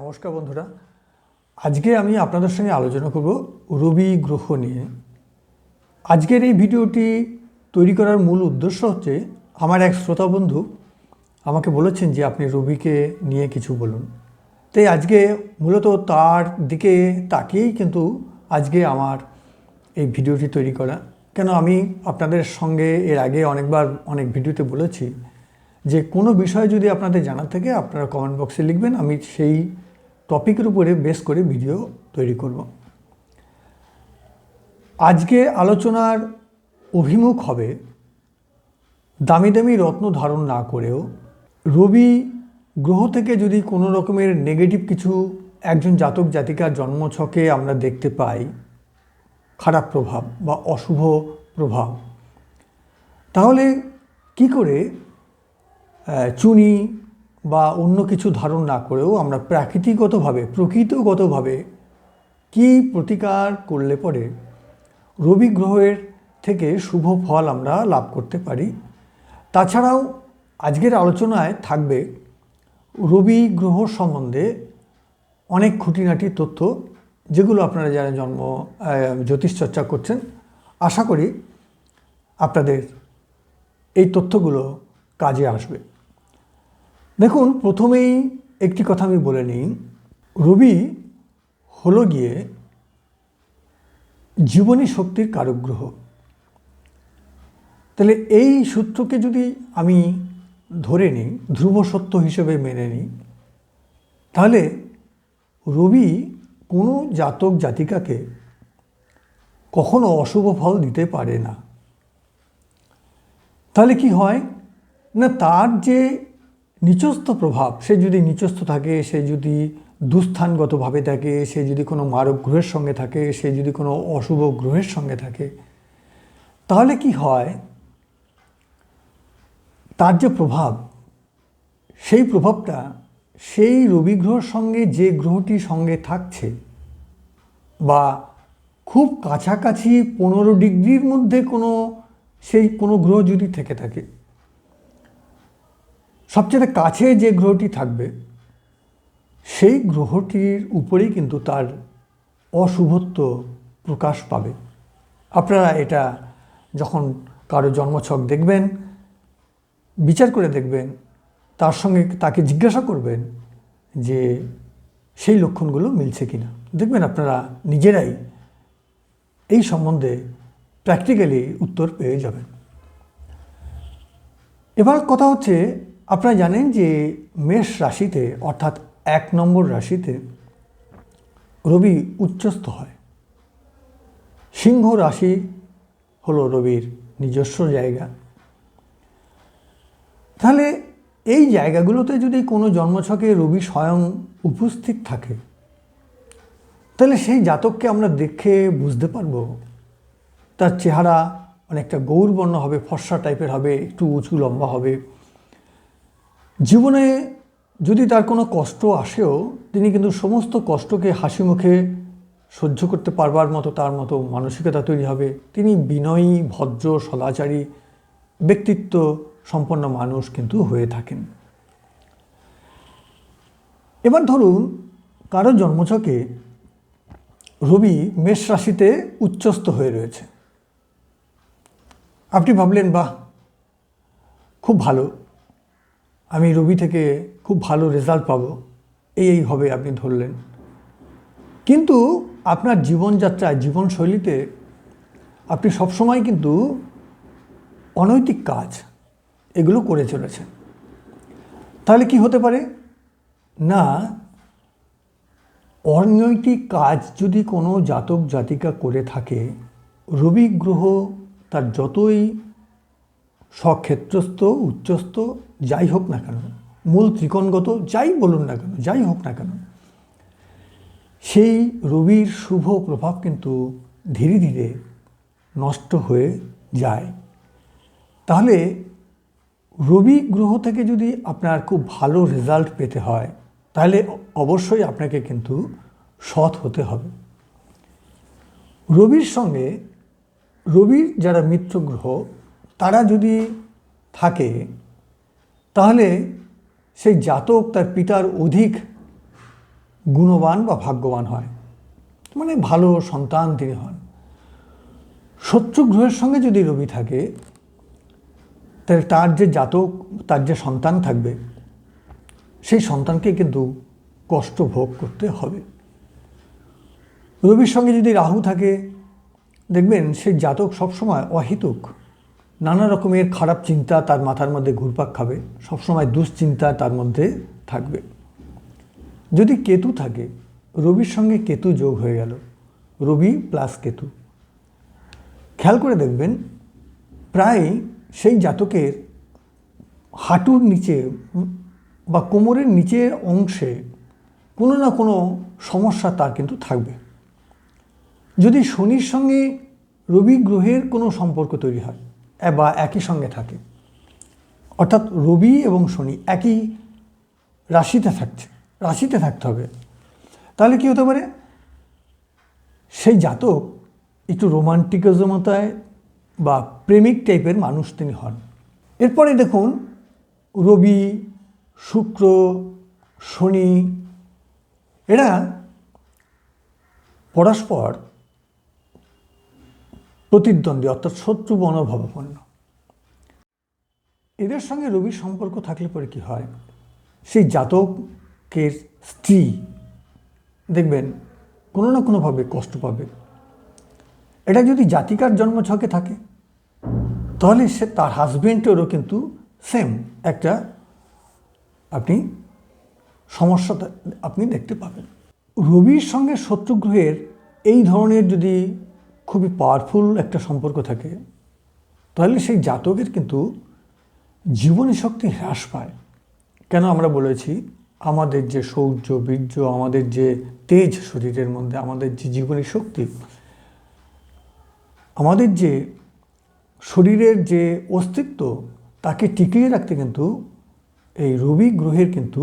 নমস্কার বন্ধুরা। আজকে আমি আপনাদের সঙ্গে আলোচনা করব রবি গ্রহ নিয়ে। আজকের এই ভিডিওটি তৈরি করার মূল উদ্দেশ্য হচ্ছে, আমার এক শ্রোতা বন্ধু আমাকে বলেছেন যে আপনি রবিকে নিয়ে কিছু বলুন। তাই আজকে মূলত তার দিকে তাকিয়েই কিন্তু আজকে আমার এই ভিডিওটি তৈরি করা। কেন আমি আপনাদের সঙ্গে এর আগে অনেকবার অনেক ভিডিওতে বলেছি যে কোনো বিষয় যদি আপনাদের জানার থাকে, আপনারা কমেন্ট বক্সে লিখবেন, আমি সেই টপিকের উপরে বেস করে ভিডিও তৈরি করব। আজকে আলোচনার অভিমুখ হবে দামি দামি রত্ন ধারণ না করেও রবি গ্রহ থেকে যদি কোনো রকমের নেগেটিভ কিছু একজন জাতক জাতিকার জন্মছকে আমরা দেখতে পাই, খারাপ প্রভাব বা অশুভ প্রভাব, তাহলে কি করে চুনি বা অন্য কিছু ধারণ না করেও আমরা প্রাকৃতিকগতভাবে, প্রকৃতিগতভাবে কি প্রতিকার করলে পরে রবি গ্রহের থেকে শুভ ফল আমরা লাভ করতে পারি? তাছাড়াও আজকের আলোচনায় থাকবে রবি গ্রহ সম্বন্ধে অনেক খুঁটিনাটি তথ্য যেগুলো আপনারা যারা জন্ম জ্যোতিষ চর্চা করছেন, আশা করি আপনাদের এই তথ্যগুলো কাজে আসবে। দেখুন, প্রথমেই একটি কথা আমি বলে নিই। রবি হলো গিয়ে জীবনী শক্তির কারক গ্রহ তাহলে এই সূত্রকে যদি আমি ধরে নিই, ধ্রুব সত্য হিসেবে মেনে নিই, তাহলে রবি কোনো জাতক জাতিকাকে কখনো অশুভ ফল দিতে পারে না। তাহলে কি হয়? না, তার যে নিচস্থ প্রভাব, সে যদি নিচস্থ থাকে, সে যদি দুস্থানগতভাবে থাকে, সে যদি কোনো মারক গ্রহের সঙ্গে থাকে, সে যদি কোনো অশুভ গ্রহের সঙ্গে থাকে, তাহলে কি হয়? তার যে প্রভাব, সেই প্রভাবটা সেই রবি গ্রহের সঙ্গে যে গ্রহটি সঙ্গে থাকছে বা খুব কাছাকাছি পনেরো ডিগ্রির মধ্যে কোনো, সেই কোনো গ্রহ যদি থেকে থাকে সবচেয়ে কাছে যে গ্রহটি থাকবে, সেই গ্রহটির উপরেই কিন্তু তার অশুভত্ব প্রকাশ পাবে। আপনারা এটা যখন কারও জন্মছক দেখবেন, বিচার করে দেখবেন, তার সঙ্গে তাকে জিজ্ঞাসা করবেন যে সেই লক্ষণগুলো মিলছে কি না দেখবেন আপনারা নিজেরাই এই সম্বন্ধে প্র্যাকটিক্যালি উত্তর পেয়ে যাবেন। এবার কথা হচ্ছে আপনারা জানেন যে মেষ রাশিতে, অর্থাৎ এক নম্বর রাশিতে রবি উচ্চস্থ হয়। সিংহ রাশি হলো রবির নিজস্ব জায়গা। তাহলে এই জায়গাগুলোতে যদি কোনো জন্মছকে রবি স্বয়ং উপস্থিত থাকে, তাহলে সেই জাতককে আমরা দেখে বুঝতে পারব। তার চেহারা অনেকটা গৌরবর্ণ হবে, ফর্সা টাইপের হবে, একটু উঁচু লম্বা হবে। জীবনে যদি তার কোনো কষ্ট আসেও, তিনি কিন্তু সমস্ত কষ্টকে হাসি মুখে সহ্য করতে পারবার মতো তার মতো মানসিকতা তৈরি হবে। তিনি বিনয়ী, ভদ্র, সদাচারী, ব্যক্তিত্ব সম্পন্ন মানুষ কিন্তু হয়ে থাকেন। এবার ধরুন, কারও জন্মছকে রবি মেষ রাশিতে উচ্চস্থ হয়ে রয়েছে। আপনি ভাবলেন, বাহ, খুব ভালো। আমি রবি থেকে খুব ভালো রেজাল্ট পাবো। এই এই হবে আপনি ধরলেন। কিন্তু আপনার জীবনযাত্রায়, জীবনশৈলীতে আপনি সবসময় কিন্তু অনৈতিক কাজ, এগুলো করে চলেছেন। তাহলে কি হতে পারে? না, অনৈতিক কাজ যদি কোনো জাতক জাতিকা করে থাকে, রবি গ্রহ তার যতই স্বক্ষেত্রস্থ, উচ্চস্থ যাই হোক না কেন, মূল ত্রিকোণগত যাই বলুন না কেন, যাই হোক না কেন, সেই রবির শুভ প্রভাব কিন্তু ধীরে ধীরে নষ্ট হয়ে যায়। তাহলে রবি গ্রহ থেকে যদি আপনার খুব ভালো রেজাল্ট পেতে হয়, তাহলে অবশ্যই আপনাকে কিন্তু সৎ হতে হবে। রবির সঙ্গে রবির যারা মিত্র গ্রহ, তারা যদি থাকে তাহলে সেই জাতক তার পিতার অধিক গুণবান বা ভাগ্যবান হয়। মানে ভালো সন্তান তিনি হন। শত্রু গ্রহের সঙ্গে যদি রবি থাকে, তাহলে তার যে জাতক, তার যে সন্তান থাকবে, সেই সন্তানকে কিন্তু কষ্ট ভোগ করতে হবে। রবির সঙ্গে যদি রাহু থাকে, দেখবেন সেই জাতক সবসময় অহিতুক। নানা রকমের খারাপ চিন্তা তার মাথার মধ্যে ঘুরপাক খাবে, সবসময় দুশ্চিন্তা তার মধ্যে থাকবে। যদি কেতু থাকে, রবির সঙ্গে কেতু যোগ হয়ে গেল, রবি প্লাস কেতু। খেয়াল করে দেখবেন, প্রায় সেই জাতকের হাঁটুর নিচে বা কোমরের নিচের অংশে কোনো না কোনো সমস্যা তার কিন্তু থাকবে। যদি শনির সঙ্গে রবি গ্রহের কোনো সম্পর্ক তৈরি হয় বা একই সঙ্গে থাকে। অর্থাৎ রবি এবং শনি একই রাশিতে থাকছে, রাশিতে থাকতে হবে। তাহলে কি হতে পারে? সেই জাতক একটু রোমান্টিকিজমতায় বা প্রেমিক টাইপের মানুষ তিনি হন। এরপরে দেখুন, রবি, শুক্র, শনি, এরা পরস্পর প্রতিদ্বন্দ্বী, অর্থাৎ শত্রু মনোভাবাপন্ন এদের সঙ্গে রবির সম্পর্ক থাকলে পরে কি হয়? সেই জাতকের স্ত্রী, দেখবেন, কোনো না কোনোভাবে কষ্ট পাবে। এটা যদি জাতিকার জন্মছকে থাকে, তাহলে সে, তার হাজবেন্ডেরও কিন্তু সেম একটা আপনি সমস্যা আপনি দেখতে পাবেন। রবির সঙ্গে শত্রু গ্রহের এই ধরনের যদি খুবই পাওয়ারফুল একটা সম্পর্ক থাকে, তাহলে সেই জাতকের কিন্তু জীবনী শক্তি হ্রাস পায়। কেন আমরা বলেছি, আমাদের যে শৌর্য বীর্য, আমাদের যে তেজ শরীরের মধ্যে, আমাদের যে জীবনী শক্তি, আমাদের যে শরীরের যে অস্তিত্ব, তাকে টিকিয়ে রাখতে কিন্তু এই রবি গ্রহের কিন্তু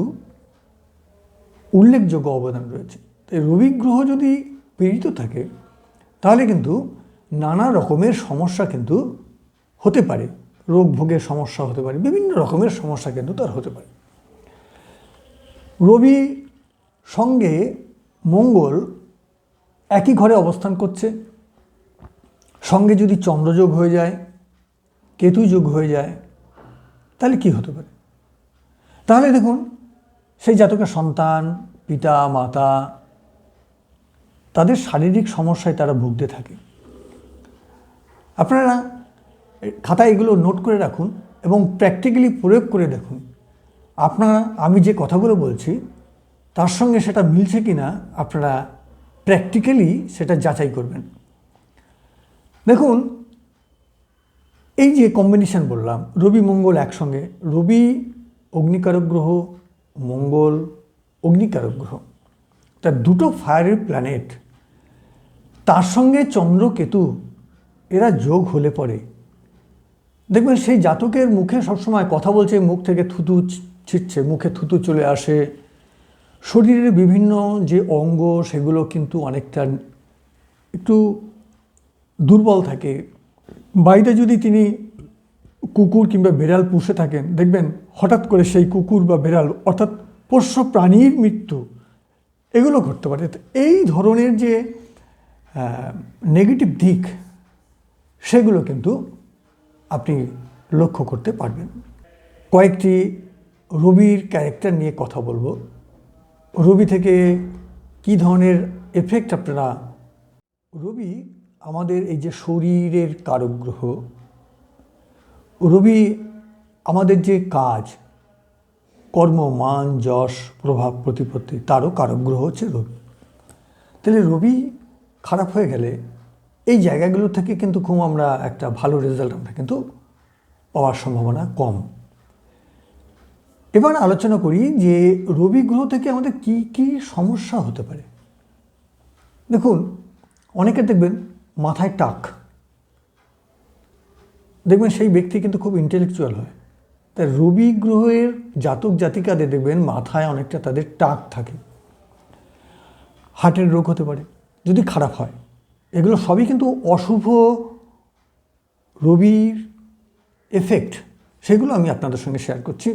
উল্লেখযোগ্য অবদান রয়েছে। তাই রবি গ্রহ যদি পীড়িত থাকে তাহলে কিন্তু নানা রকমের সমস্যা কিন্তু হতে পারে। রোগ ভোগের সমস্যা হতে পারে, বিভিন্ন রকমের সমস্যা কিন্তু তার হতে পারে। রবি সঙ্গে মঙ্গল একই ঘরে অবস্থান করছে। সঙ্গে যদি চন্দ্রযোগ হয়ে যায় কেতু যোগ হয়ে যায়, তাহলে কি হতে পারে? তাহলে দেখুন, সেই জাতকের সন্তান, পিতা, মাতা তাদের শারীরিক সমস্যায় তারা ভুগতে থাকে। আপনারা খাতায় এগুলো নোট করে রাখুন এবং প্র্যাকটিক্যালি প্রয়োগ করে দেখুন, আপনারা, আমি যে কথাগুলো বলছি, তার সঙ্গে সেটা মিলছে কি না আপনারা প্র্যাকটিক্যালি সেটা যাচাই করবেন। দেখুন, এই যে কম্বিনেশন বললাম, রবি, মঙ্গল একসঙ্গে, রবি অগ্নিকারক গ্রহ, মঙ্গল অগ্নিকারক গ্রহ, তা দুটো ফায়ারের প্ল্যানেট তার সঙ্গে চন্দ্র কেতু এরা যোগ হলে পরে। দেখবেন সেই জাতকের মুখে সবসময় কথা বলছে, মুখ থেকে থুতু ছিটছে, মুখে থুতু চলে আসে। শরীরের বিভিন্ন যে অঙ্গ, সেগুলো কিন্তু অনেকটা একটু দুর্বল থাকে। বাড়িতে যদি তিনি কুকুর কিংবা বেড়াল পুষে থাকেন, দেখবেন হঠাৎ করে সেই কুকুর বা বেড়াল, অর্থাৎ পোষ্য প্রাণীর মৃত্যু, এগুলো ঘটতে পারে। এই ধরনের যে নেগেটিভ দিক, সেগুলো কিন্তু আপনি লক্ষ্য করতে পারবেন। কয়েকটি রবির ক্যারেক্টার নিয়ে কথা বলব। রবি থেকে কি ধরনের এফেক্ট আপনারা, রবি আমাদের এই যে শরীরের কারক গ্রহ রবি আমাদের যে কাজ, কর্ম, মান, যশ, প্রভাব, প্রতিপত্তি, তারও কারক গ্রহ হচ্ছে রবি। তাহলে রবি খারাপ হয়ে গেলে এই জায়গাগুলো থেকে কিন্তু খুব আমরা একটা ভালো রেজাল্ট আমরা কিন্তু পাওয়ার সম্ভাবনা কম। এবার আলোচনা করি যে রবি গ্রহ থেকে আমাদের কি কি সমস্যা হতে পারে? দেখুন, অনেকে দেখবেন মাথায় টাক। দেখবেন সেই ব্যক্তি কিন্তু খুব ইন্টেলেকচুয়াল হয়। তাই রবি গ্রহের জাতক জাতিকাদের দেখবেন মাথায় অনেকটা তাদের টাক থাকে। হার্টের রোগ হতে পারে। যদি খারাপ হয়। এগুলো সবই কিন্তু অশুভ রবির এফেক্ট সেগুলো আমি আপনাদের সঙ্গে শেয়ার করছি।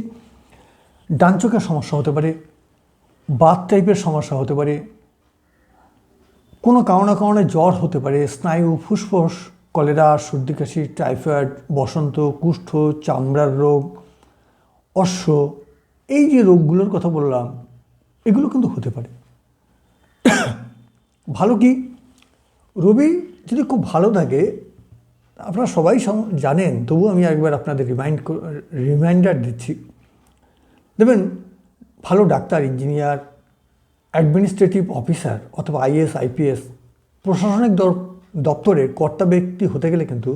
ডান চোখের সমস্যা হতে পারে বাত টাইপের সমস্যা হতে পারে, কোনো কারণে কারণে জ্বর হতে পারে, স্নায়ু, ফুসফুস, কলেরা, সর্দি, কাশি, টাইফয়েড, বসন্ত, কুষ্ঠ, চামড়ার রোগ, অশ্ব, এই যে রোগগুলোর কথা বললাম, এগুলো কিন্তু হতে পারে। ভালো কি? রবি যদি খুব ভালো থাকে, আপনারা সবাই জানেন তবু আমি একবার আপনাদের রিমাইন্ড রিমাইন্ডার দিচ্ছি। দেখবেন, ভালো ডাক্তার ইঞ্জিনিয়ার অ্যাডমিনিস্ট্রেটিভ অফিসার অথবা আইএস আইপিএস প্রশাসনিক দপ্তরের কর্তা ব্যক্তি হতে গেলে কিন্তু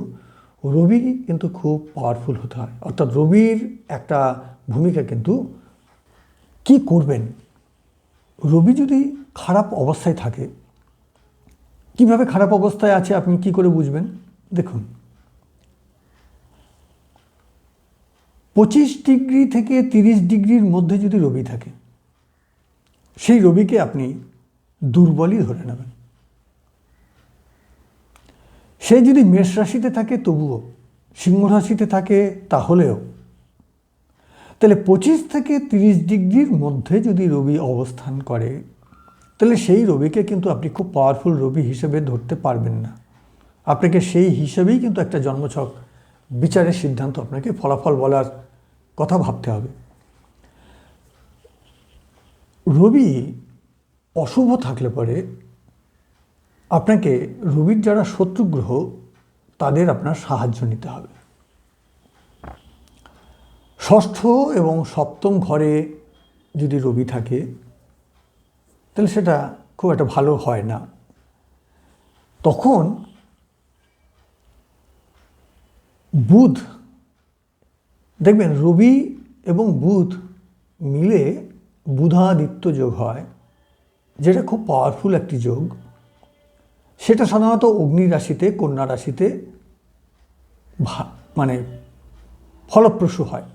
রবি কিন্তু খুব পাওয়ারফুল হতে হয়। অর্থাৎ রবির একটা ভূমিকা কিন্তু কি করবেন? রবি যদি খারাপ অবস্থায় থাকে কীভাবে খারাপ অবস্থায় আছে আপনি কি করে বুঝবেন? দেখুন। পঁচিশ ডিগ্রি থেকে তিরিশ ডিগ্রির মধ্যে যদি রবি থাকে, সেই রবিকে আপনি দুর্বলই ধরে নেবেন। সে যদি মেষ রাশিতে থাকে, তবুও সিংহ রাশিতে থাকে, তাহলেও। তাহলে পঁচিশ থেকে তিরিশ ডিগ্রির মধ্যে যদি রবি অবস্থান করে তাহলে সেই রবিকে কিন্তু আপনি খুব পাওয়ারফুল রবি হিসেবে ধরতে পারবেন না। আপনাকে সেই হিসেবেই কিন্তু একটা জন্মছক বিচারের সিদ্ধান্ত আপনাকে ফলাফল বলার কথা ভাবতে হবে। রবি অশুভ থাকলে পরে আপনাকে রবির যারা শত্রুগ্রহ, তাদের আপনার সাহায্য নিতে হবে। ষষ্ঠ এবং সপ্তম ঘরে যদি রবি থাকে তাহলে সেটা খুব একটা ভালো হয় না। তখন বুধ, দেখবেন রবি এবং বুধ মিলে বুধাদিত্য যোগ হয়, যেটা খুব পাওয়ারফুল একটি যোগ। সেটা সাধারণত অগ্নি রাশিতে, কন্যা রাশিতে মানে ফলপ্রসূ হয়।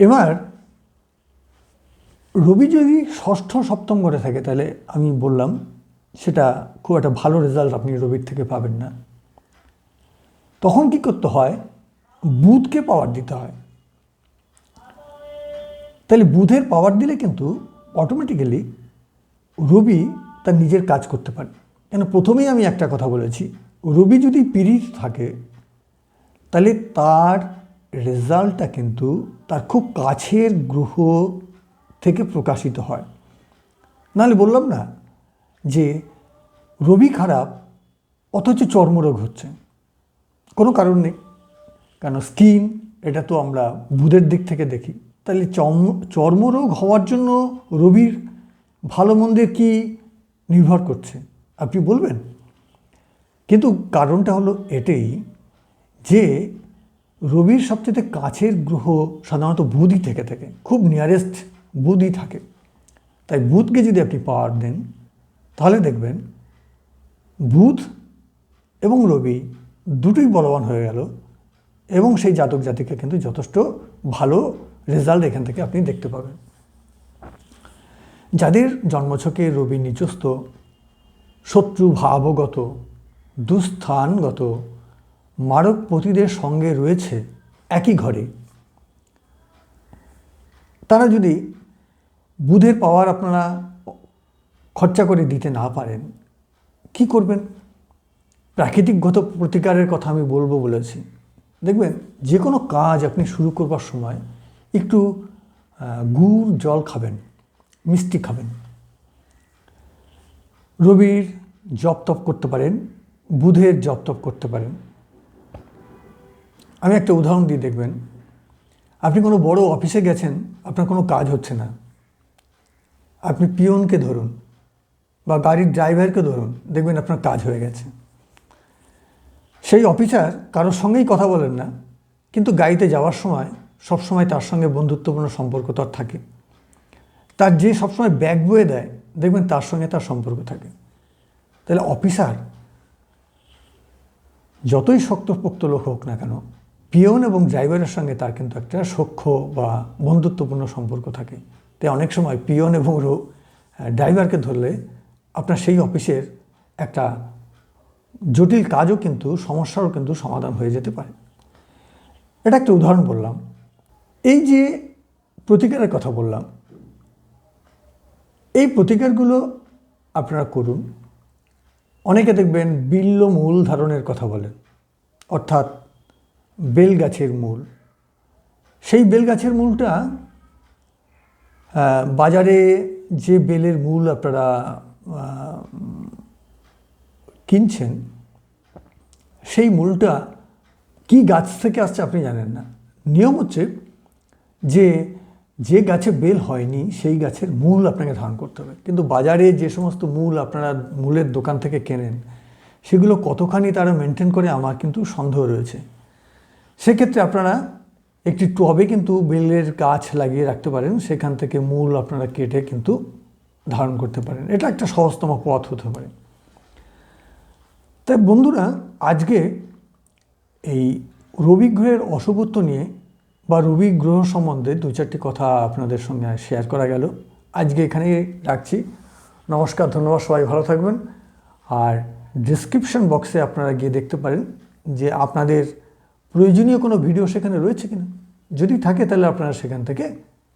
এবার রবি যদি ষষ্ঠ সপ্তম ঘরে থাকে, তাহলে আমি বললাম সেটা খুব একটা ভালো রেজাল্ট আপনি রবির থেকে পাবেন না। তখন কি করতে হয়? বুধকে পাওয়ার দিতে হয়। তাহলে বুধের পাওয়ার দিলে কিন্তু অটোমেটিক্যালি রবি তার নিজের কাজ করতে পারে। কেন? প্রথমেই আমি একটা কথা বলেছি, রবি যদি পিরিত থাকে, তাহলে তার রেজাল্টটা কিন্তু তার খুব কাছের গ্রহ থেকে প্রকাশিত হয়। নাহলে বললাম না যে রবি খারাপ, অথচ চর্মরোগ হচ্ছে। কোনো কারণ নেই। কারণ স্কিন, এটা তো আমরা বুধের দিক থেকে দেখি। তাহলে চর্ম, চর্মরোগ হওয়ার জন্য রবির ভালো মন্দের কি নির্ভর করছে? আপনি বলবেন? কিন্তু কারণটা হলো এটাই যে রবির সবচেয়ে কাছের গ্রহ সাধারণত বুধই থেকে থাকে। খুব নিয়ারেস্ট বুধই থাকে। তাই বুধকে যদি আপনি পাওয়ার দেন, তাহলে দেখবেন বুধ এবং রবি দুটোই বলবান হয়ে গেল এবং সেই জাতক জাতিকে কিন্তু যথেষ্ট ভালো রেজাল্ট এখান থেকে আপনি দেখতে পাবেন। যাদের জন্মছকে রবি নিচস্থ শত্রু ভাবগত, দুস্থানগত, মারক পতিদের সঙ্গে রয়েছে একই ঘরে, তারা যদি বুধের পাওয়ার আপনারা খরচা করে দিতে না পারেন, কি করবেন? প্রাকৃতিকগত প্রতিকারের কথা আমি বলব বলেছি। দেখবেন যে কোনো কাজ আপনি শুরু করবার সময় একটু গুড় জল খাবেন, মিষ্টি খাবেন। রবির জপ তপ করতে পারেন, বুধের জপ তপ করতে পারেন। আমি একটা উদাহরণ দিয়ে দেখবেন, আপনি কোনো বড় অফিসে গেছেন, আপনার কোনো কাজ হচ্ছে না। আপনি পিয়নকে ধরুন বা গাড়ির ড্রাইভারকে ধরুন, দেখবেন আপনার কাজ হয়ে গেছে। সেই অফিসার কারোর সঙ্গেই কথা বলেন না, কিন্তু গাড়িতে যাওয়ার সময় সবসময় তার সঙ্গে বন্ধুত্বপূর্ণ সম্পর্ক তার থাকে। তার যে সবসময় ব্যাগ বয়ে দেয়, দেখবেন তার সঙ্গে তার সম্পর্ক থাকে। তাহলে অফিসার যতই শক্তপোক্ত লোক হোক না কেন, পিয়ন এবং ড্রাইভারের সঙ্গে তার কিন্তু একটা সখ্য বা বন্ধুত্বপূর্ণ সম্পর্ক থাকে। তাই অনেক সময় পিয়ন এবং ড্রাইভারকে ধরলে আপনার সেই অফিসের একটা জটিল কাজও কিন্তু, সমস্যারও কিন্তু সমাধান হয়ে যেতে পারে। এটা একটা উদাহরণ বললাম। এই যে প্রতিকারের কথা বললাম, এই প্রতিকারগুলো আপনারা করুন। অনেকে দেখবেন বিল্ল মূল ধারণের কথা বলেন, অর্থাৎ বেল গাছের মূল। সেই বেল গাছের মূলটা বাজারে যে বেলের মূল আপনারা কিনছেন, সেই মূলটা কি গাছ থেকে আসছে আপনি জানেন না। নিয়ম হচ্ছে যে যে গাছে বেল হয়নি, সেই গাছের মূল আপনাকে ধারণ করতে হবে। কিন্তু বাজারে যে সমস্ত মূল আপনারা মূলের দোকান থেকে কেনেন, সেগুলো কতখানি তারা মেনটেন করে, আমার কিন্তু সন্দেহ রয়েছে। সেক্ষেত্রে আপনারা একটি টবে কিন্তু বেলের গাছ লাগিয়ে রাখতে পারেন, সেখান থেকে মূল আপনারা কেটে কিন্তু ধারণ করতে পারেন। এটা একটা সহজতম পথ হতে পারে। তাই বন্ধুরা, আজকে এই রবি গ্রহের অশুভত্ব নিয়ে বা রবি গ্রহ সম্বন্ধে দু চারটি কথা আপনাদের সঙ্গে শেয়ার করা গেল। আজকে এখানেই রাখছি। নমস্কার, ধন্যবাদ, সবাই ভালো থাকবেন। আর ডিসক্রিপশন বক্সে আপনারা গিয়ে দেখতে পারেন যে আপনাদের প্রয়োজনীয় কোনো ভিডিও সেখানে রয়েছে কিনা। যদি থাকে তাহলে আপনারা সেখান থেকে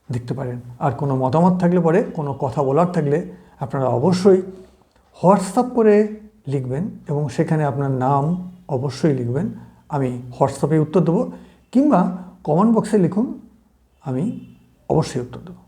দেখতে পারেন। আর কোনো মতামত থাকলে পরে, কোনো কথা বলার থাকলে আপনারা অবশ্যই হোয়াটসঅ্যাপ করে লিখবেন এবং সেখানে আপনার নাম অবশ্যই লিখবেন। আমি হোয়াটসঅ্যাপে উত্তর দেবো কিংবা কমেন্ট বক্সে লিখুন, আমি অবশ্যই উত্তর দেবো।